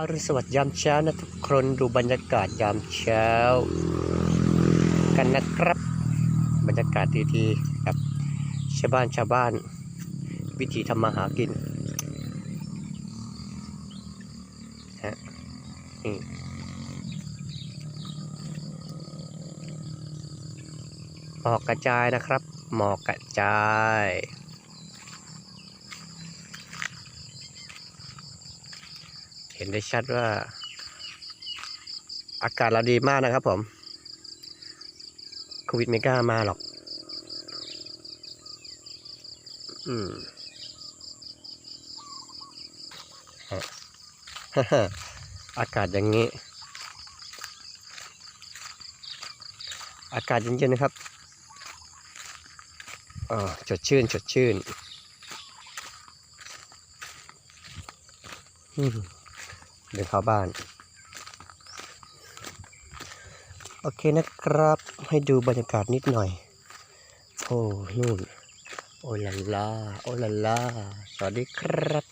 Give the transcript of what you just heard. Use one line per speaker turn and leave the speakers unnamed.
อรุณสวัสดิ์ยามเช้านะทุกคนดูบรรยากาศยามเช้า กันนะครับ บรรยากาศดีๆครับชาวบ้านชาวบ้าน วิธีทำมาหากินฮะนี่หมอกกระจายนะครับ หมอกกระจาย เห็นได้ชัดว่า อากาศเราดีมากนะครับผมโควิดไม่กล้ามาหรอก อืมฮอากาศอย่างนี้ อากาศเย็นๆนะครับอ๋อสดชื่นสดชื่นอืม เดินเข้าบ้าน โอเคนะครับให้ดูบรรยากาศนิดหน่อย โอ้นู่นโอ้ลาลาโอ้ลาลาสวัสดีครับ